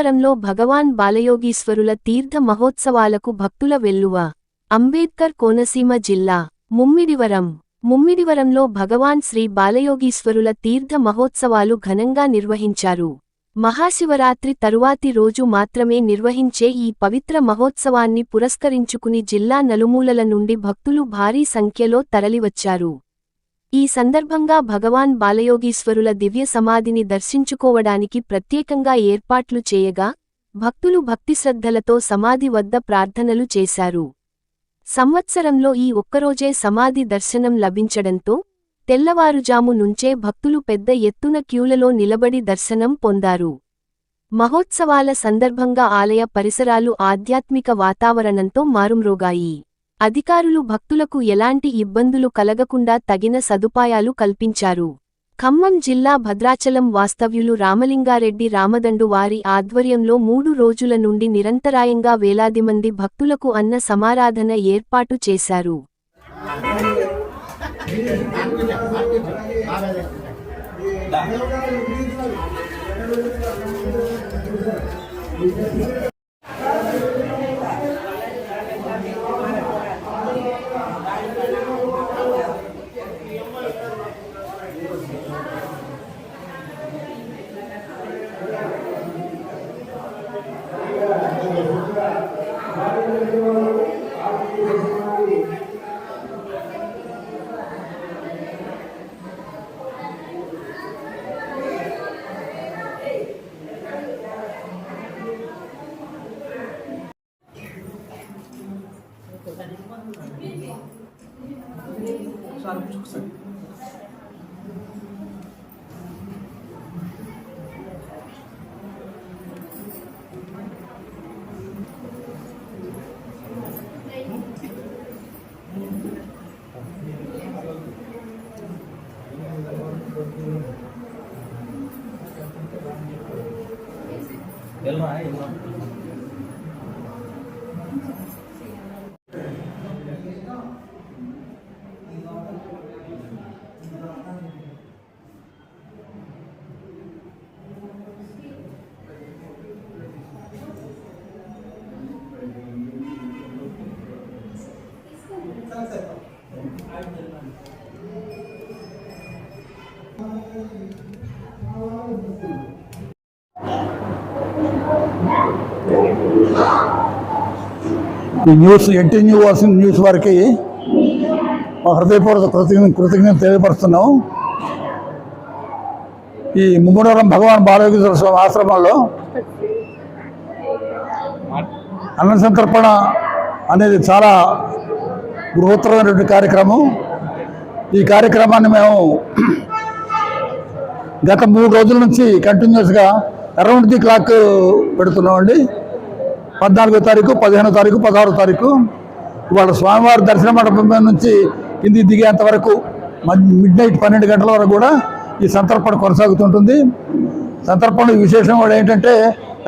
ముమ్మిడివరంలో భగవాన్ బాలయోగీశ్వరుల తీర్థ మహోత్సవాలకు భక్తుల వెల్లువ. అంబేద్కర్ కోనసీమ జిల్లా ముమ్మిడివరం. ముమ్మిడివరంలో భగవాన్ శ్రీ బాలయోగీశ్వరుల తీర్థ మహోత్సవాలు ఘనంగా నిర్వహించారు. మహాశివరాత్రి తరువాతి రోజు మాత్రమే నిర్వహించే ఈ పవిత్ర మహోత్సవాన్ని పురస్కరించుకుని జిల్లా నలుమూలల నుండి భక్తులు భారీ సంఖ్యలో తరలివచ్చారు. ఈ సందర్భంగా భగవాన్ బాలయోగీశ్వరుల దివ్య సమాధిని దర్శించుకోవడానికి ప్రత్యేకంగా ఏర్పాట్లు చేయగా భక్తులు భక్తిశ్రద్ధలతో సమాధి వద్ద ప్రార్థనలు చేశారు. సంవత్సరంలో ఈ ఒక్కరోజే సమాధి దర్శనం లభించడంతో తెల్లవారుజాము నుంచే భక్తులు పెద్ద ఎత్తున క్యూలలో నిలబడి దర్శనం పొందారు. మహోత్సవాల సందర్భంగా ఆలయ పరిసరాలు ఆధ్యాత్మిక వాతావరణంతో మారుమ్రోగాయి. అధికారులు భక్తులకు ఎలాంటి ఇబ్బందులు కలగకుండా తగిన సదుపాయాలు కల్పించారు. ఖమ్మం జిల్లా భద్రాచలం వాస్తవ్యులు రామలింగారెడ్డి రామదండు వారి ఆధ్వర్యంలో మూడు రోజుల నుండి నిరంతరాయంగా వేలాది మంది భక్తులకు అన్న సమారాధన ఏర్పాటు చేశారు. Claro, muito que sim. Đúng rồi, đúng rồi. ఈ న్యూస్ ఎన్టీ న్యూస్ న్యూస్ వారికి మా హృదయపూర్వక కృతజ్ఞ కృతజ్ఞత తెలియపరుస్తున్నాం. ఈ ముమ్మడవరం భగవాన్ బాలయోగేశ్వర స్వామి ఆశ్రమంలో అన్న సంతర్పణ అనేది చాలా బృహత్తరమైనటువంటి కార్యక్రమం. ఈ కార్యక్రమాన్ని మేము గత మూడు రోజుల నుంచి కంటిన్యూస్గా అరౌండ్ ది క్లాక్ పెడుతున్నామండి. పద్నాలుగో తారీఖు పదిహేనో తారీఖు పదహారో తారీఖు ఇవాళ స్వామివారి దర్శన మండపం నుంచి కింది దిగేంత వరకు మిడ్ నైట్ పన్నెండు గంటల వరకు కూడా ఈ సంతర్పణ కొనసాగుతుంటుంది. సంతర్పణ విశేషం కూడా ఏంటంటే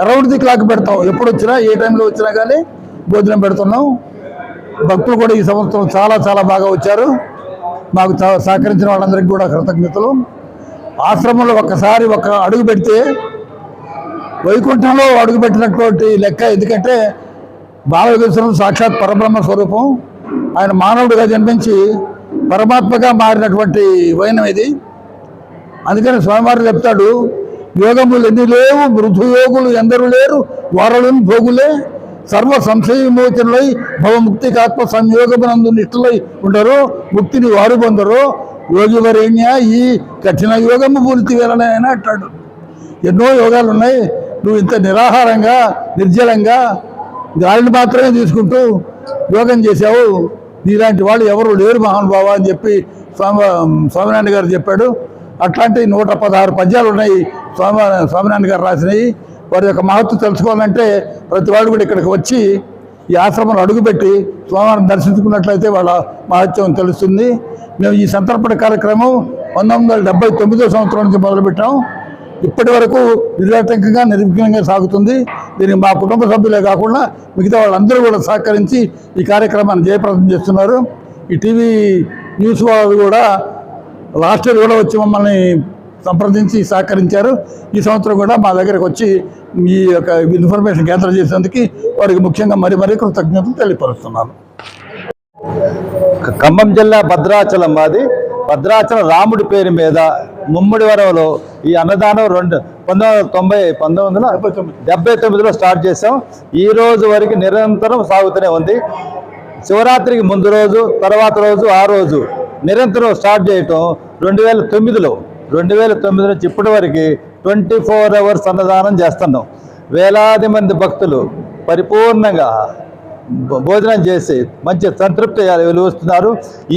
అరౌండ్ ది క్లాక్ పెడతాం. ఎప్పుడు వచ్చినా ఏ టైంలో వచ్చినా కానీ భోజనం పెడుతున్నాం. భక్తులు కూడా ఈ సంవత్సరం చాలా చాలా బాగా వచ్చారు. మాకు సహకరించిన వాళ్ళందరికీ కూడా కృతజ్ఞతలు. ఆశ్రమంలో ఒక్కసారి ఒక అడుగు పెడితే వైకుంఠంలో అడుగుపెట్టినటువంటి లెక్క ఎందుకంటే బాలయోగేశ్వరం సాక్షాత్ పరబ్రహ్మ స్వరూపం. ఆయన మానవుడిగా జన్మించి పరమాత్మగా మారినటువంటి వైనం ఇది. అందుకని స్వామివారు చెప్తాడు యోగములు ఎన్ని లేవు మృదుయోగులు ఎందరు లేరు వారలను భోగులే సర్వ సంశయ విమోచనలై భవముక్తికి ఆత్మ సంయోగమునందు నిష్ఠులై ఉండరు ముక్తిని వారు పొందరు. యోగివరేణ్య ఈ కఠిన యోగము పూర్తి వేలనే అంటాడు. ఎన్నో యోగాలు ఉన్నాయి నువ్వు ఇంత నిరాహారంగా నిర్జలంగా గాలిని మాత్రమే తీసుకుంటూ యోగం చేశావు. నీలాంటి వాళ్ళు ఎవరు లేరు మహానుభావ అని చెప్పి స్వామి స్వామినారాయణ గారు చెప్పాడు. అట్లాంటి నూట పదహారు పద్యాలు ఉన్నాయి స్వామి స్వామినారాయణ గారు రాసినవి. వారి యొక్క మహత్వం తెలుసుకోవాలంటే ప్రతి వాడు కూడా ఇక్కడికి వచ్చి ఈ ఆశ్రమంలో అడుగుపెట్టి స్వామివారిని దర్శించుకున్నట్లయితే వాళ్ళ మహత్యం తెలుస్తుంది. మేము ఈ సంతర్పణ కార్యక్రమం పంతొమ్మిది వందల డెబ్బై తొమ్మిదో సంవత్సరం నుంచి మొదలుపెట్టాం. ఇప్పటి వరకు నిరాటంకంగా నిర్విఘ్నంగా సాగుతుంది. దీనికి మా కుటుంబ సభ్యులే కాకుండా మిగతా వాళ్ళందరూ కూడా సహకరించి ఈ కార్యక్రమాన్ని జయప్రదం చేస్తున్నారు. ఈ టీవీ న్యూస్ వాళ్ళు కూడా లాస్ట్ ఇయర్ కూడా వచ్చి మమ్మల్ని సంప్రదించి సహకరించారు. ఈ సంవత్సరం కూడా మా దగ్గరకు వచ్చి ఈ యొక్క ఇన్ఫర్మేషన్ కేంద్రం చేసేందుకు వారికి ముఖ్యంగా మరి మరీ కృతజ్ఞతలు తెలియపరుస్తున్నాను. ఖమ్మం జిల్లా భద్రాచలం మాది. భద్రాచలం రాముడి పేరు మీద ముమ్మడి వరవలో ఈ అన్నదానం రెండు పంతొమ్మిది వందల తొంభై పంతొమ్మిది వందల డెబ్బై తొమ్మిదిలో స్టార్ట్ చేసాం ఈ రోజు వరకు నిరంతరం సాగుతూనే ఉంది. శివరాత్రికి ముందు రోజు తర్వాత రోజు ఆ రోజు నిరంతరం స్టార్ట్ చేయటం రెండు వేల తొమ్మిదిలో. రెండు వేల తొమ్మిది నుంచి ఇప్పటి వరకు ట్వంటీ ఫోర్ అవర్స్ అన్నదానం చేస్తున్నాం. వేలాది మంది భక్తులు పరిపూర్ణంగా భోజనం చేసి మంచి సంతృప్తి వెలువస్తున్నారు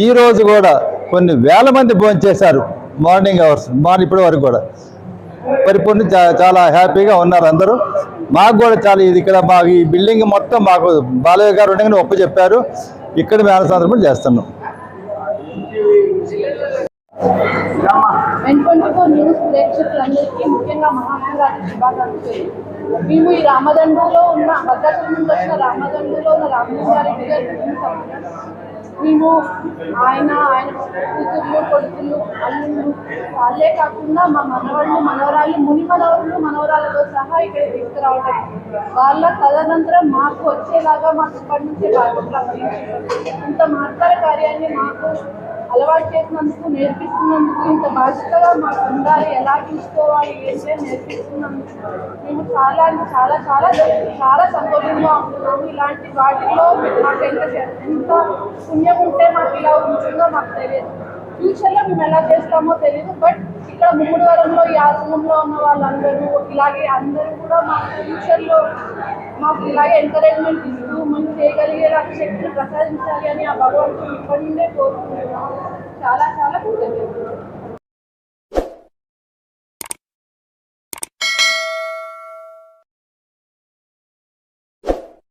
ఈ రోజు కూడా కొన్ని వేల మంది భోజనం చేశారు. మార్నింగ్ అవర్స్ మార్నింగ్ ఇప్పటి వరకు కూడా. పరిపూర్ణ చా- చాలా హ్యాపీగా ఉన్నారు అందరూ. మాకు కూడా చాలా ఇది ఇక్కడ మాకు ఈ బిల్డింగ్ మొత్తం మాకు బాలయ్య గారు ఉండగానే ఒప్పు చెప్పారు. ఇక్కడ మేము అనుసంధానం చేస్తున్నాం. మేము ఈ ఉన్న వచ్చిన ఉన్న గారి మేము ఆయన ఆయన కూతుర్లు కొడుకులు అల్లుళ్ళు వాళ్ళే కాకుండా మా మనవాళ్ళు మనవరాళ్ళు ముని మనవరులు మనవరాలతో సహా ఇక్కడ తీసుకురావడం వాళ్ళ తదనంతరం మాకు వచ్చేలాగా మాకు ఇప్పటి నుంచే బాధ్యతలు అప్పగించారు. ఇంత మహత్తర కార్యాన్ని మాకు అలవాటు చేసినందుకు నేర్పిస్తున్నందుకు ఇంత బాధ్యతగా మాకు ఉండాలి ఎలా చూసుకోవాలి ఏంటి నేర్పిస్తున్నందుకు మేము చాలా చాలా చాలా చాలా సంతోషంగా ఉంటున్నాము. ఇలాంటి వాటిలో మాకు ఎంత ఎంత పుణ్యం ఉంటే మాకు ఇలా ఉంటుందో మాకు తెలియదు. ఫ్యూచర్లో మేము ఎలా చేస్తామో తెలియదు బట్ ఇక్కడ మూడు వరంలో ఈ ఆశ్రమంలో ఉన్న వాళ్ళందరూ ఇలాగే అందరూ కూడా మాకు ఫ్యూచర్లో మాకు ఇలాగే ఎంకరేజ్మెంట్ ఇస్తూ మనం చేయగలిగేలా శక్తిని ప్రసాదించాలి అని ఆ భగవంతుడు ఇప్పటి నుండే కోరుకుంటున్నాం చాలా చాలా కృతజ్ఞతలు.